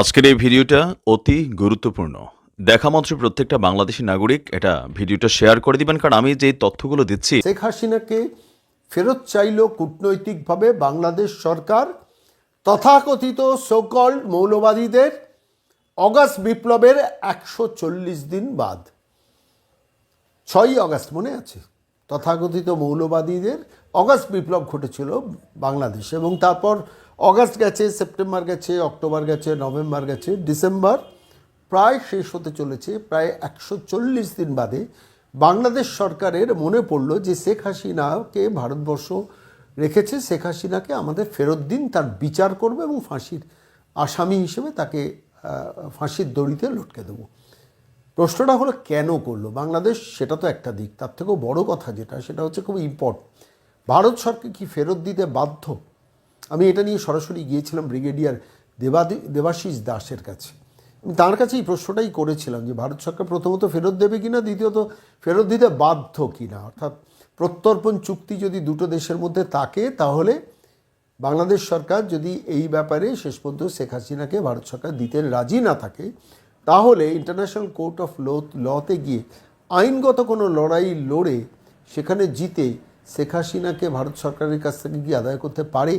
আজকের এই ভিডিওটা অতি গুরুত্বপূর্ণ। দেখা মাত্র প্রত্যেকটা বাংলাদেশি নাগরিক এটা ভিডিওটা শেয়ার করে দিবেন, কারণ আমি যে তথ্যগুলো দিচ্ছি শেখ হাসিনাকে ফেরত চাইল কূটনৈতিকভাবে বাংলাদেশ সরকার, তথাকথিত সোকল মৌলবাদীদের অগাস্ট বিপ্লবের একশো চল্লিশ দিন বাদ। ছয়ই অগাস্ট মনে আছে। তথাকথিত মৌলবাদীদের অগাস্ট বিপ্লব ঘটেছিল বাংলাদেশে এবং তারপর অগাস্ট গেছে, সেপ্টেম্বর গেছে, অক্টোবর গেছে, নভেম্বর গেছে, ডিসেম্বর প্রায় শেষ হতে চলেছে, প্রায় একশো চল্লিশ দিন বাদে বাংলাদেশ সরকারের মনে পড়ল যে শেখ হাসিনাকে ভারতবর্ষ রেখেছে। শেখ হাসিনাকে আমাদের ফেরত দিন, তার বিচার করবে এবং ফাঁসির আসামি হিসেবে তাকে ফাঁসির দড়িতে লটকে দেবো। প্রশ্নটা হলো, কেন করল? বাংলাদেশ সেটা তো একটা দিক, তার থেকেও বড় কথা যেটা, সেটা হচ্ছে খুব ইম্পর্ট ভারত সরকার কি ফেরত দিতে বাধ্য? আমি এটা নিয়ে সরাসরি গিয়েছিলাম ব্রিগেডিয়ার দেবাদি, দেবাশিস দাসের কাছে। আমি তার কাছে এই প্রশ্নটাই করেছিলাম যে ভারত সরকার প্রথমত ফেরত দেবে কি না দ্বিতীয়ত ফেরত দিতে বাধ্য কি না অর্থাৎ প্রত্যর্পণ চুক্তি যদি দুটো দেশের মধ্যে থাকে, তাহলে বাংলাদেশ সরকার যদি এই ব্যাপারে শেষ পর্যন্ত শেখ হাসিনাকে ভারত সরকার দিতে রাজি না থাকে, তাহলে ইন্টারন্যাশনাল কোর্ট অফ ল লতে গিয়ে আইনগত কোনো লড়াই লড়ে সেখানে জিতে শেখ হাসিনাকে ভারত সরকারের কাছ থেকে কি আদায় করতে পারে?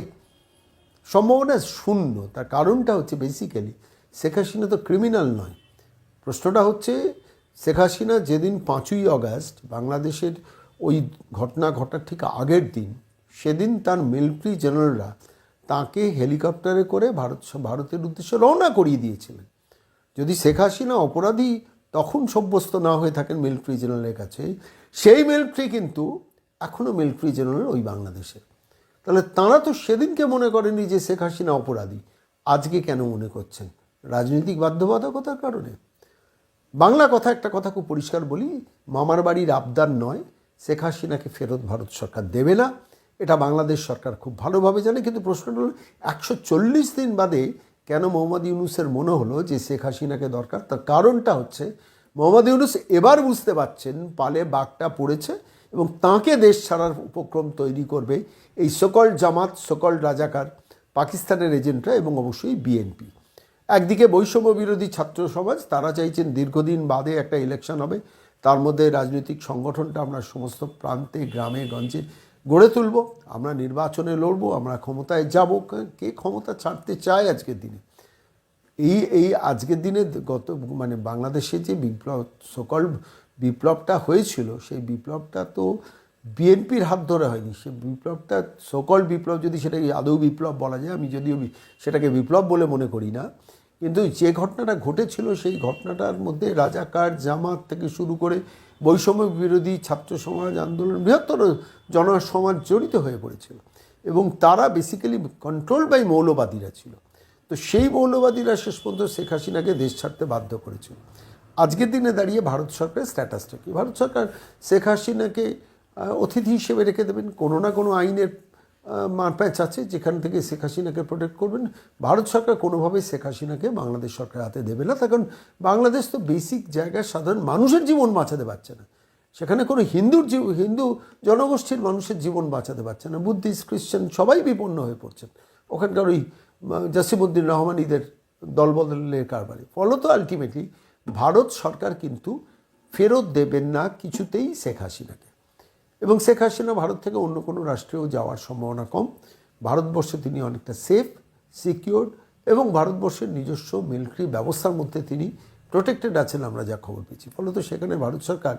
সম্ভাবনা শূন্য। তার কারণটা হচ্ছে বেসিক্যালি শেখ হাসিনা তো ক্রিমিনাল নয়। প্রশ্নটা হচ্ছে শেখ হাসিনা যেদিন পাঁচই অগাস্ট বাংলাদেশের ওই ঘটনা ঘটার ঠিক আগের দিন, সেদিন তার মিলিটারি জেনারেলরা তাকে হেলিকপ্টারে করে ভারত ভারতের উদ্দেশ্যে রওনা করিয়ে দিয়েছিলেন। যদি শেখ হাসিনা অপরাধী তখন সাব্যস্ত না হয়ে থাকেন মিলিটারি জেনারেলের কাছে, সেই মিলিটারি কিন্তু এখনও মিলিটারি জেনারেল ওই বাংলাদেশের। তাহলে তাঁরা তো সেদিনকে মনে করেনি যে শেখ হাসিনা অপরাধী। আজকে কেন মনে করছেন? রাজনৈতিক বাধ্যবাধকতার কারণে। বাংলা কথা একটা কথা খুব পরিষ্কার বলি, মামার বাড়ির আবদার নয়, শেখ হাসিনাকে ফেরত ভারত সরকার দেবে না। এটা বাংলাদেশ সরকার খুব ভালোভাবে জানে, কিন্তু প্রশ্নটা হলো, একশো চল্লিশ দিন বাদে কেন মোহাম্মদ ইউনুসের মনে হলো যে শেখ হাসিনাকে দরকার? তার কারণটা হচ্ছে, মোহাম্মদ ইউনুস এবার বুঝতে পারছেন, পালে বাঘটা পড়েছে এবং তাকে দেশ ছাড়ার উপক্রম তৈরি করবে এই সকল জামাত, সকল রাজাকার, পাকিস্তানের এজেন্টরা এবং অবশ্যই বিএনপি। একদিকে বৈষম্য বিরোধী ছাত্র সমাজ, তারা চাইছেন দীর্ঘদিন বাদে একটা ইলেকশন হবে। তার মধ্যে রাজনৈতিক সংগঠনটা আমরা সমস্ত প্রান্তে, গ্রামে, গঞ্জে গড়ে তুলব। আমরা নির্বাচনে লড়বো, আমরা ক্ষমতায় যাব। কে ক্ষমতা ছাড়তে চায় আজকের দিনে? এই এই আজকের দিনে গত মানে বাংলাদেশে যে বিপ্লব, সকল বিপ্লবটা হয়েছিল, সেই বিপ্লবটা তো বিএনপির হাত ধরে হয়নি। সে বিপ্লবটা, সকল বিপ্লব যদি সেটাকে আদৌ বিপ্লব বলা যায়, আমি যদিও সেটাকে বিপ্লব বলে মনে করি না। কিন্তু যে ঘটনাটা ঘটেছিল, সেই ঘটনাটার মধ্যে রাজাকার জামাত থেকে শুরু করে বৈষম্য বিরোধী ছাত্র সমাজ আন্দোলন, বৃহত্তর জনসমাজ জড়িত হয়ে পড়েছিল। এবং তারা বেসিক্যালি কন্ট্রোল বাই মৌলবাদীরা ছিল। তো সেই মৌলবাদীরা শেষ পর্যন্ত শেখ হাসিনাকে দেশ ছাড়তে বাধ্য করেছিল। আজকের দিনে দাঁড়িয়ে ভারত সরকারের স্ট্যাটাসটা কি? ভারত সরকার শেখ হাসিনাকে অতিথি হিসেবে রেখে দেবেন। কোনো না কোনো আইনের মারপ্যাচ আছে, যেখান থেকে শেখ হাসিনাকে প্রোটেক্ট করবেন। ভারত সরকার কোনোভাবেই শেখ হাসিনাকে বাংলাদেশ সরকার হাতে দেবে না। কারণ বাংলাদেশ তো বেসিক জায়গায় সাধারণ মানুষের জীবন বাঁচাতে পারছে না। সেখানে কোনো হিন্দুর জীব, হিন্দু জনগোষ্ঠীর মানুষের জীবন বাঁচাতে পারছে না। বুদ্ধিস্ট, খ্রিশ্চান সবাই বিপন্ন হয়ে পড়ছেন। ওখানকার ওই জাসিমুদ্দিন রহমানিদের দলবদলের কারবারে। ফলত আলটিমেটলি ভারত সরকার কিন্তু ফেরত দেবেন না কিছুতেই শেখ হাসিনাকে। এবং শেখ হাসিনা ভারত থেকে অন্য কোনো রাষ্ট্রেও যাওয়ার সম্ভাবনা কম। ভারতবর্ষে তিনি অনেকটা সেফ সিকিউরড এবং ভারতবর্ষের নিজস্ব মিলিটারি ব্যবস্থার মধ্যে তিনি প্রোটেক্টেড আছেন আমরা যা খবর পেয়েছি। ফলত সেখানে ভারত সরকার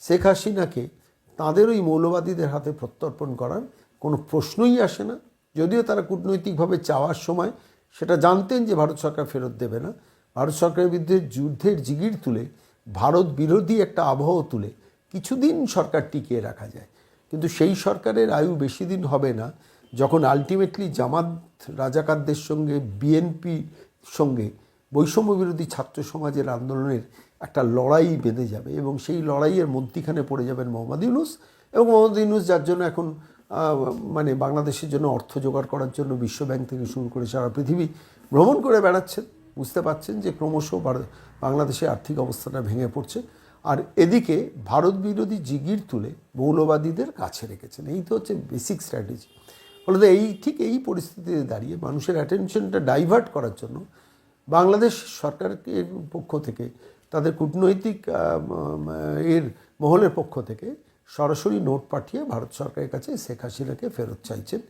শেখ হাসিনাকে তাঁদের ওই মৌলবাদীদের হাতে প্রত্যর্পণ করার কোনো প্রশ্নই আসে না। যদিও তারা কূটনৈতিকভাবে চাওয়ার সময় সেটা জানতেন যে ভারত সরকার ফেরত দেবে না। ভারত সরকারের বিরুদ্ধে যুদ্ধের জিগির তুলে, ভারত বিরোধী একটা আবহাওয়া তুলে কিছুদিন সরকার টিকিয়ে রাখা যায়। কিন্তু সেই সরকারের আয়ু বেশি দিন হবে না, যখন আলটিমেটলি জামাত রাজাকারদের সঙ্গে বিএনপি সঙ্গে, বৈষম্য বিরোধী ছাত্র সমাজের আন্দোলনের একটা লড়াই বেঁধে যাবে এবং সেই লড়াইয়ের মধ্যিখানে পড়ে যাবেন মোহাম্মদ ইউনুস এবং মোহাম্মদ ইউনুস যার জন্য এখন মানে বাংলাদেশের জন্য অর্থ জোগাড় করার জন্য বিশ্বব্যাংক থেকে শুরু করে সারা পৃথিবী ভ্রমণ করে বেড়াচ্ছেন। বুঝতে পারছেন যে ক্রমশ বাংলাদেশের আর্থিক অবস্থাটা ভেঙে পড়ছে। আর এদিকে ভারত বিরোধী জিগির তুলে মৌলবাদীদের কাছে রেখেছেন। এই তো হচ্ছে বেসিক স্ট্র্যাটেজি ফলে এই ঠিক এই পরিস্থিতিতে দাঁড়িয়ে মানুষের অ্যাটেনশনটা ডাইভার্ট করার জন্য বাংলাদেশ সরকারের পক্ষ থেকে, তাদের কূটনৈতিক এর মহলের পক্ষ থেকে সরাসরি নোট পাঠিয়ে ভারত সরকারের কাছে শেখ হাসিনাকে ফেরত চাইছেন।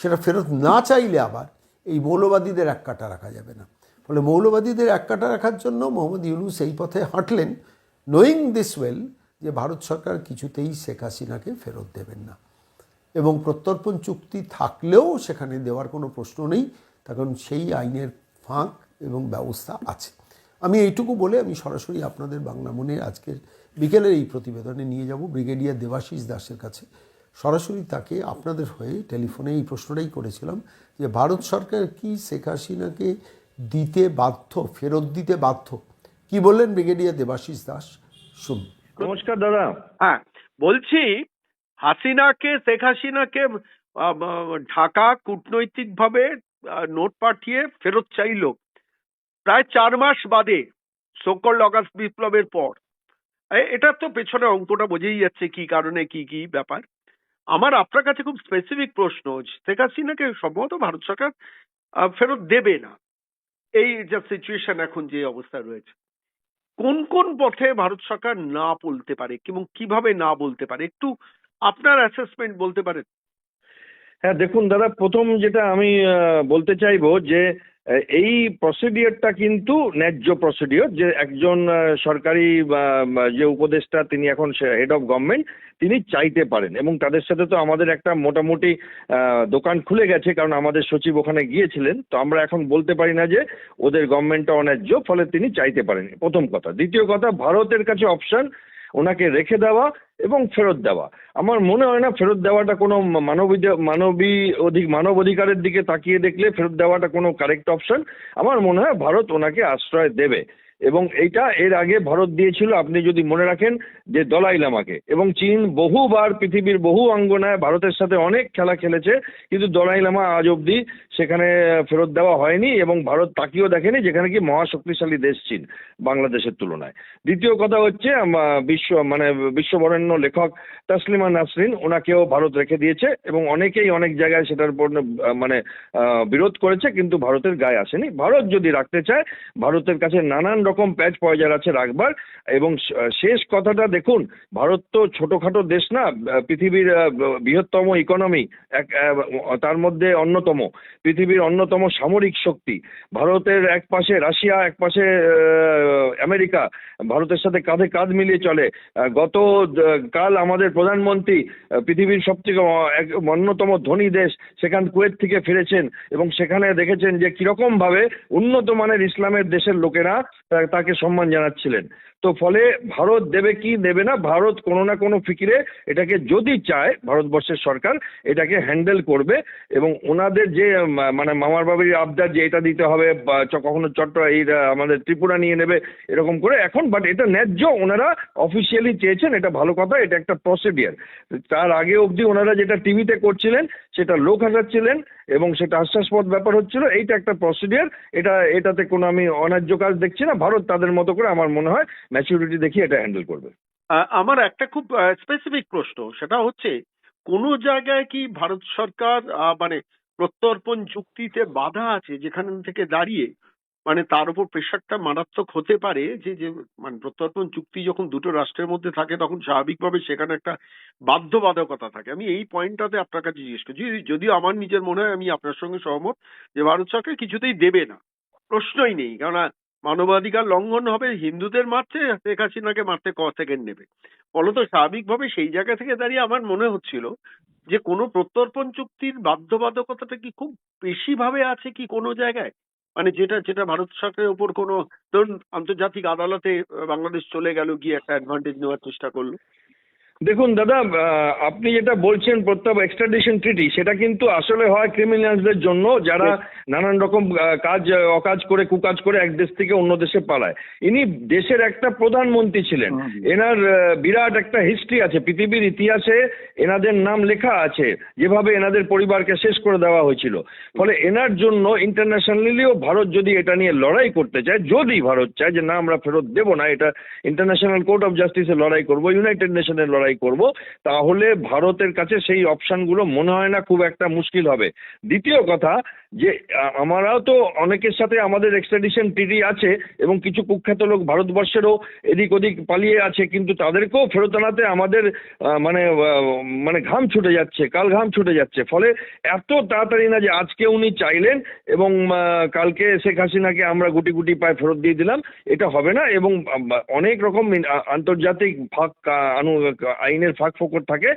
সেটা ফেরত না চাইলে আবার এই মৌলবাদীদের এক কাটা রাখা যাবে না। ফলে মৌলবাদীদের এক কাটা রাখার জন্য মোহাম্মদ ইউনুস এই পথে হাঁটলেন নোয়িং দিস ওয়েল যে ভারত সরকার কিছুতেই শেখ হাসিনাকে ফেরত দেবেন না। এবং প্রত্যর্পণ চুক্তি থাকলেও সেখানে দেওয়ার কোনো প্রশ্ন নেই কারণ সেই আইনের ফাঁক এবং ব্যবস্থা আছে। আমি এইটুকু বলে আমি সরাসরি আপনাদের বাংলা মনে আজকের বিকেলের এই প্রতিবেদনে নিয়ে যাব। ব্রিগেডিয়ার দেবাশিস দাসের কাছে। সরাসরি তাকে আপনাদের হয়ে টেলিফোনে এই প্রশ্নটাই করেছিলাম যে, ভারত সরকার কি শেখ হাসিনাকে দিতে বাধ্য ফেরত দিতে বাধ্য। কি বললেন ব্রিগেডিয়ার দেবাশিস দাস? শুন নমস্কার দাদা। হ্যাঁ বলছি হাসিনাকে শেখ হাসিনাকে ঢাকা কূটনৈতিকভাবে নোট পাঠিয়ে ফেরত চাইলো। প্রায় চার মাস বাদে সকল অগাস্ট বিপ্লবের পর। এটা তো পেছনে অঙ্কটা বোঝেই যাচ্ছে কি কারণে কি কি ব্যাপার। আমার আপনার কাছে খুব স্পেসিফিক প্রশ্ন শেখ হাসিনাকে সম্ভবত ভারত সরকার ফেরত দেবে না। এই যে সিচুয়েশন এখন যে অবস্থা রয়েছে, কোন কোন পথে ভারত সরকার না বলতে পারে এবং কীভাবে না বলতে পারে? একটু আপনার অ্যাসেসমেন্ট বলতে পারেন। হ্যাঁ দেখুন দাদা, প্রথম যেটা আমি বলতে চাইব যে এই প্রসিডিওরটা কিন্তু ন্যায্য প্রসিডিওর যে একজন সরকারি যে উপদেষ্টা, তিনি এখন হেড অফ গভর্নমেন্ট তিনি চাইতে পারেন। এবং তাদের সাথে তো আমাদের একটা মোটামুটি দোকান খুলে গেছে, কারণ আমাদের সচিব ওখানে গিয়েছিলেন। তো আমরা এখন বলতে পারি না যে ওদের গভর্নমেন্টটা অন্যায্য, ফলে তিনি চাইতে পারেন প্রথম কথা। দ্বিতীয় কথা, ভারতের কাছে অপশন ওনাকে রেখে দেওয়া এবং ফেরত দেওয়া। আমার মনে হয় না ফেরত দেওয়াটা কোনো মানবী মানবী অধিক মানব অধিকারের দিকে তাকিয়ে দেখলে ফেরত দেওয়াটা কোনো কারেক্ট অপশন আমার মনে হয় ভারত ওনাকে আশ্রয় দেবে। এবং এইটা এর আগে ভারত দিয়েছিল, আপনি যদি মনে রাখেন, যে দলাই লামাকে। এবং চীন বহুবার পৃথিবীর বহু অঙ্গনায় ভারতের সাথে অনেক খেলা খেলেছে, কিন্তু দলাই লামা আজ অবধি সেখানে ফেরত দেওয়া হয়নি এবং ভারত তাকিয়েও দেখেনি যেখানে কি মহাশক্তিশালী দেশ চীন বাংলাদেশের তুলনায়। দ্বিতীয় কথা হচ্ছে বিশ্ব মানে বিশ্ববরেণ্য লেখক তাসলিমা নাসরিন, ওনাকেও ভারত রেখে দিয়েছে এবং অনেকেই অনেক জায়গায় সেটার উপর মানে বিরোধ করেছে, কিন্তু ভারতের গায়ে আসেনি। ভারত যদি রাখতে চায়, ভারতের কাছে নানান রকম প্যাচ পয়জার আছে রাখবার এবং শেষ কথাটা দেখুন, ভারত তো ছোটখাটো দেশ না পৃথিবীর বৃহত্তম ইকোনমি এক তার মধ্যে অন্যতম, পৃথিবীর অন্যতম সামরিক শক্তি। ভারতের এক পাশে রাশিয়া, এক পাশে আমেরিকা, ভারতের সাথে কাঁধে কাঁধ মিলিয়ে চলে। গত কাল আমাদের প্রধানমন্ত্রী পৃথিবীর সবথেকে এক, অন্যতম ধনী দেশ, সেখান কুয়েত থেকে ফিরেছেন এবং সেখানে দেখেছেন যে কীরকম ভাবে উন্নত মানের ইসলামের দেশের লোকেরা তাকে সম্মান জানাচ্ছিলেন। তো ফলে ভারত দেবে কি দেবে না, ভারত কোনো না কোনো ফিকিরে এটাকে যদি চায়, ভারতবর্ষের সরকার, এটাকে হ্যান্ডেল করবে এবং ওনাদের যে মানে মামার বাবির আবদার যে এটা দিতে হবে কখনো চট্ট এই আমাদের ত্রিপুরা নিয়ে নেবে, এরকম করে এখন বাট এটা ন্যায্য ওনারা অফিসিয়ালি চেয়েছেন, এটা ভালো কথা, এটা একটা প্রসিডিয়ার তার আগে অবধি ওনারা যেটা টিভিতে করছিলেন, সেটা লোক হাসাচ্ছিলেন এবং সেটা আশ্বাসপদ ব্যাপার হচ্ছিল, এইটা একটা প্রসিডিয়ার এটা, এটাতে কোনো আমি অন্যায্য কাজ দেখছি না, ভারত তাদের মতো করে আমার মনে হয় ম্যাচুরিটি দেখিয়ে এটা হ্যান্ডেল করবে। আমার একটা খুব স্পেসিফিক প্রশ্ন, সেটা হচ্ছে, কোন জায়গায় কি ভারত সরকার মানে প্রত্যর্পণ চুক্তিতে বাধা আছে যেখান থেকে দাঁড়িয়ে? মানে তার উপর প্রেশারটা মারাত্মক হতে পারে যে যে মানে প্রত্যর্পণ চুক্তি যখন দুটো রাষ্ট্রের মধ্যে থাকে, তখন স্বাভাবিকভাবে সেখানে একটা বাধ্যবাধকতা থাকে। আমি এই পয়েন্টটাতে আপনার কাছে জিজ্ঞেস করছি যদি- যদিও আমার নিজের মনে হয় আমি আপনার সঙ্গে সহমত যে ভারত সরকার কিছুতেই দেবে না, প্রশ্নই নেই। কেননা মানবাধিকার লঙ্ঘন হবে, হিন্দুদের মারছে, শেখ হাসিনাকে মারতে ক সেকেন্ড নেবে। ফলত স্বাভাবিকভাবে সেই জায়গা থেকে দাঁড়িয়ে আমার মনে হচ্ছিল যে কোনো প্রত্যর্পণ চুক্তির বাধ্যবাধকতাটা কি খুব বেশি ভাবে আছে কি কোনো জায়গায়? মানে যেটা যেটা ভারত সরকারের উপর কোনো, ধরুন আন্তর্জাতিক আদালতে বাংলাদেশ চলে গেল, গিয়ে একটা অ্যাডভান্টেজ নেওয়ার চেষ্টা করল। দেখুন দাদা আপনি যেটা বলছেন প্রত্যাব এক্সট্রাডিশন ট্রিটি সেটা কিন্তু আসলে হয় ক্রিমিনালসদের জন্য যারা নানান রকম কাজ অকাজ করে কুকাজ করে এক দেশ থেকে অন্য দেশে পালায়। ইনি দেশের একটা প্রধানমন্ত্রী ছিলেন। এনার বিরাট একটা হিস্ট্রি আছে। পৃথিবীর ইতিহাসে এনাদের নাম লেখা আছে যেভাবে এনাদের পরিবারকে শেষ করে দেওয়া হয়েছিল। ফলে এনার জন্য ইন্টারন্যাশনালিও ভারত যদি এটা নিয়ে লড়াই করতে চায় যদি ভারত চায় যে না আমরা ফেরত দেবো না এটা ইন্টারন্যাশনাল কোর্ট অফ জাস্টিসে লড়াই করব ইউনাইটেড নেশনের লড়াই লড়াই করব, তাহলে ভারতের কাছে সেই অপশনগুলো মনে হয় না খুব একটা মুশকিল হবে। দ্বিতীয় কথা যে আমরাও তো অনেকের সাথে আমাদের এক্সট্রাডিশন ট্রিটি আছে এবং কিছু কুখ্যাত লোক ভারতবর্ষেরও এদিক ওদিক পালিয়ে আছে, কিন্তু তাদেরকেও ফেরত আনাতে আমাদের মানে মানে ঘাম ছুটে যাচ্ছে, কাল ঘাম ছুটে যাচ্ছে। ফলে এত তাড়াতাড়ি না যে আজকে উনি চাইলেন এবং কালকে শেখ হাসিনাকে আমরা গুটি গুটি পায়ে ফেরত দিয়ে দিলাম, এটা হবে না এবং অনেক রকম আন্তর্জাতিক ফাঁক আনু আইনের ফাঁক ফোকর থাকে,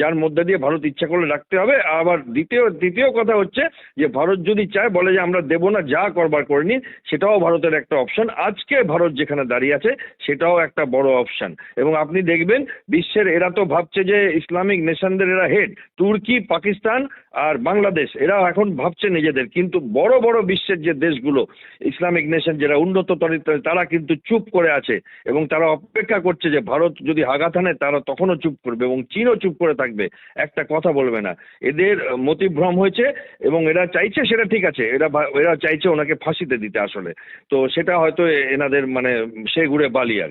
যার মধ্যে দিয়ে ভারত ইচ্ছা করলে রাখতে হবে। আবার দ্বিতীয় দ্বিতীয় কথা হচ্ছে যে, ভারত যদি চায়, বলে যে আমরা দেব না, যা করবার করে নিন, সেটাও ভারতের একটা অপশন আজকে ভারত যেখানে দাঁড়িয়ে আছে, সেটাও একটা বড় অপশন এবং আপনি দেখবেন, বিশ্বের এরা তো ভাবছে যে ইসলামিক নেশনদের এরা হেড তুর্কি, পাকিস্তান আর বাংলাদেশ, এরা এখন ভাবছে নিজেদের, কিন্তু বড় বড় বিশ্বের যে দেশগুলো, ইসলামিক নেশন যারা উন্নত তারা কিন্তু চুপ করে আছে এবং তারা অপেক্ষা করছে যে ভারত যদি আঘাত আনে তারা তখনও চুপ করবে এবং চীনও চুপ করে থাকবে। একটা কথা বলবে না। এদের মতিভ্রম হয়েছে এবং এরা চাইছে সেটা ঠিক আছে। এরা এরা চাইছে ওনাকে ফাঁসিতে দিতে আসলে। তো সেটা হয়তো এনাদের মানে সে ঘুরে বালি আর